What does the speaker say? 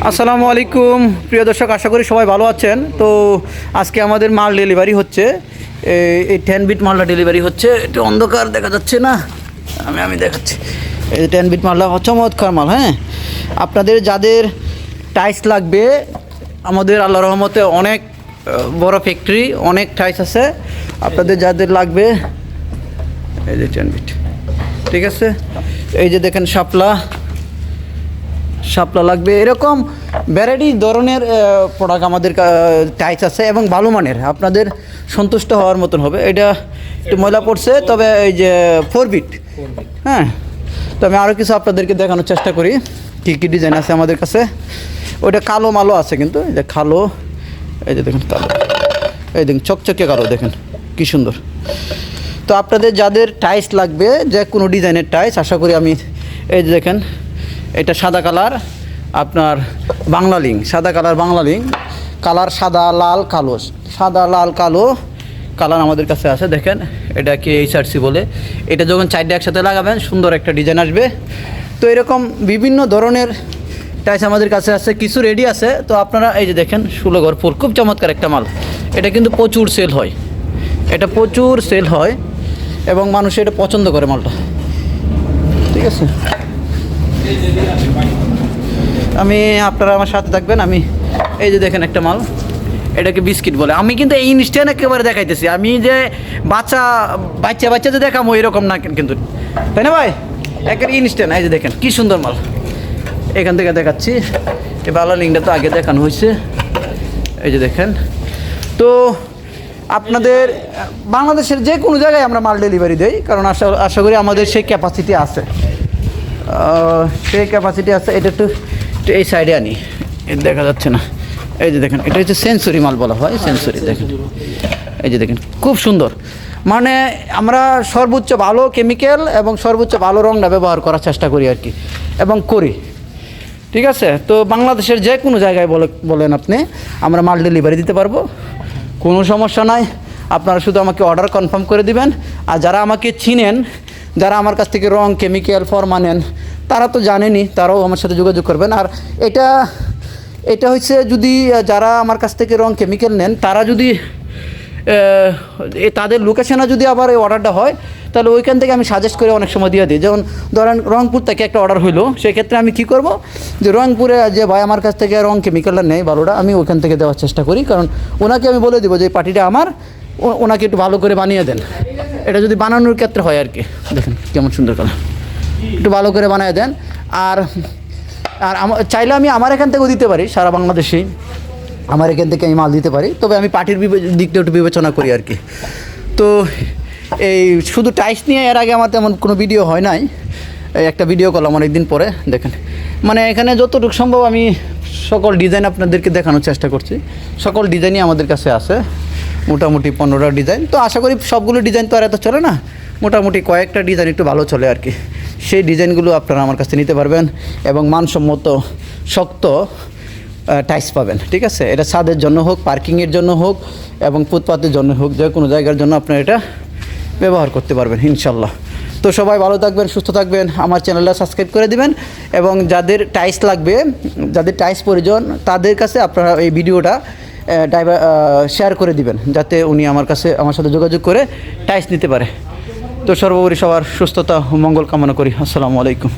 আসসালামু আলাইকুম। প্রিয় দর্শক, আশা করি সবাই ভালো আছেন। তো আজকে আমাদের মাল ডেলিভারি হচ্ছে। এই- টেন বিট মালটা ডেলিভারি হচ্ছে। একটু অন্ধকার দেখা যাচ্ছে না? আমি আমি দেখাচ্ছি। এই টেন বিট মালটা চমৎকার মাল হ্যাঁ? আপনাদের যাদের টাইস লাগবে, আমাদের আল্লাহ রহমতে অনেক বড় ফ্যাক্টরি অনেক টাইস আছে। আপনাদের যাদের লাগবে, এই যে টেন বিট ঠিক আছে? এই যে দেখেন শাপলা। শাপলা লাগবে। এরকম ভ্যারাইটি ধরনের প্রোডাক্ট আমাদের টাইস আছে এবং ভালো মানের। আপনাদের সন্তুষ্ট হওয়ার মতন হবে। এটা একটু ময়লা পড়ছে, তবে এই যে ফোর বিট হ্যাঁ তো আমি আরও কিছু আপনাদেরকে দেখানোর চেষ্টা করি। কী কী ডিজাইন আছে আমাদের কাছে? ওইটা কালো মালো আছে কিন্তু, এই যে কালো, এই যে দেখুন কালো। এই দেখুন, চকচকে কালো, দেখেন, কী সুন্দর। তো আপনাদের যাদের টাইস লাগবে, যে কোনো ডিজাইনের টাইস আশা করি আমি এই যে দেখেন এটা সাদা কালার, আপনার বাংলা লিঙ্ক, সাদা কালার বাংলা লিঙ্ক, কালার সাদা, লাল, কালো, সাদা, লাল, কালো কালার আমাদের কাছে আছে, দেখেন, এটা কি এইচআরসি বলে। এটা যখন চারটে একসাথে লাগাবেন, সুন্দর একটা ডিজাইন আসবে। তো এরকম বিভিন্ন ধরনের টাইস আমাদের কাছে আছে, কিছু রেডি আছে। তো আপনারা এই যে দেখেন, ষোলো ঘর ফুল, খুব চমৎকার একটা মাল। এটা কিন্তু প্রচুর সেল হয়। এটা প্রচুর সেল হয় এবং মানুষ এটা পছন্দ করে মালটা। ঠিক আছে? আমি, আপনারা আমার সাথে থাকবেন, আমি, এই যে দেখেন একটা মাল, এটাকে বিস্কিট বলে। আমি কিন্তু এই ইনস্ট্যান্ট একেবারে দেখাইতেছি। আমি যে বাচ্চা বাচ্চা বাচ্চা যে দেখামো, এরকম না কিন্তু। তাই না ভাই? একের ইনস্ট্যান্ট। এই যে দেখেন, কি সুন্দর মাল। এখান থেকে দেখাচ্ছি। এই বালা লিঙ্কটা তো আগে দেখানো হয়েছে। এই যে দেখেন। তো, আপনাদের, বাংলাদেশের যে কোনো জায়গায় আমরা মাল ডেলিভারি দেই, কারণ আশা আশা করি আমাদের সেই ক্যাপাসিটি আছে। সেই ক্যাপাসিটি আছে, এটা একটু এই সাইডে আনি। দেখা যাচ্ছে না। এই যে দেখেন, এটা হচ্ছে সেন্সরি মাল বলা হয় সেন্সরি দেখেন। এই যে দেখেন, খুব সুন্দর। মানে আমরা সর্বোচ্চ ভালো কেমিক্যাল এবং সর্বোচ্চ ভালো রংটা ব্যবহার করার চেষ্টা করি আর কি, এবং করি। ঠিক আছে? তো বাংলাদেশের যে কোনো জায়গায় বলে, বলেন আপনি, আমরা মাল ডেলিভারি দিতে পারব। কোনো সমস্যা নাই। আপনারা শুধু আমাকে অর্ডার কনফার্ম করে দিবেন। আর যারা আমাকে চিনেন যারা আমার কাছ থেকে রং কেমিক্যাল ফর্মা নেন, তারা তো জানেনি তারাও আমার সাথে যোগাযোগ করবেন। আর এটা এটা হচ্ছে যদি যারা আমার কাছ থেকে রং কেমিক্যাল নেন, তারা যদি তাদের লোকেশনে যদি আবার এই অর্ডারটা হয়, তাহলে ওইখান থেকে আমি সাজেস্ট করে অনেক সময় দিয়ে দিই। যেমন ধরেন, রংপুর থেকে একটা অর্ডার হইল, সেক্ষেত্রে আমি কি করব? যে রংপুরে যে ভাই আমার কাছ থেকে রং কেমিক্যালটা নেই, ভালোটা, আমি ওখান থেকে দেওয়ার চেষ্টা করি। কারণ ওনাকে আমি বলে দেবো যে পার্টিটা আমার ওনাকে একটু ভালো করে বানিয়ে দেন। এটা যদি বানানোর ক্ষেত্রে হয় আর কি। দেখেন কেমন সুন্দর কালার। একটু ভালো করে বানিয়ে দেন। আর আর আমার চাইলে আমি আমার এখান থেকেও দিতে পারি, সারা বাংলাদেশেই। আমার এখান থেকে আমি মাল দিতে পারি। তবে আমি পার্টির দিকটা একটু বিবেচনা করি আর কি। তো এই শুধু টাইস নিয়ে এর আগে আমার তেমন কোনো ভিডিও হয় নাই। একটা ভিডিও করলাম অনেক দিন পরে, দেখেন। মানে এখানে যতটুকু সম্ভব আমি সকল ডিজাইন আপনাদেরকে দেখানোর চেষ্টা করছি। সকল ডিজাইনই আমাদের কাছে আছে, মোটামুটি পনেরোটা ডিজাইন তো আশা করি সবগুলো ডিজাইন তো আর এত চলে না, মোটামুটি কয়েকটা ডিজাইন একটু ভালো চলে আর কি। সেই ডিজাইনগুলো আপনারা আমার কাছে নিতে পারবেন এবং মানসম্মত, শক্ত টাইস পাবেন, ঠিক আছে? এটা ছাদের জন্য হোক পার্কিংয়ের জন্য হোক এবং ফুটপাতের জন্য হোক, যে কোনো জায়গার জন্য আপনারা এটা ব্যবহার করতে পারবেন, ইনশাল্লাহ। তো সবাই ভালো থাকবেন, সুস্থ থাকবেন। আমার চ্যানেলটা সাবস্ক্রাইব করে দিবেন এবং যাদের টাইস লাগবে, যাদের টাইস প্রয়োজন, তাদের কাছে আপনারা এই ভিডিওটা ড্রাইভার শেয়ার করে দিবেন, যাতে উনি আমার কাছে, আমার সাথে যোগাযোগ করে টাইস নিতে পারে। তো সর্বোপরি সবার সুস্থতা, মঙ্গল কামনা করি। আসসালামু আলাইকুম।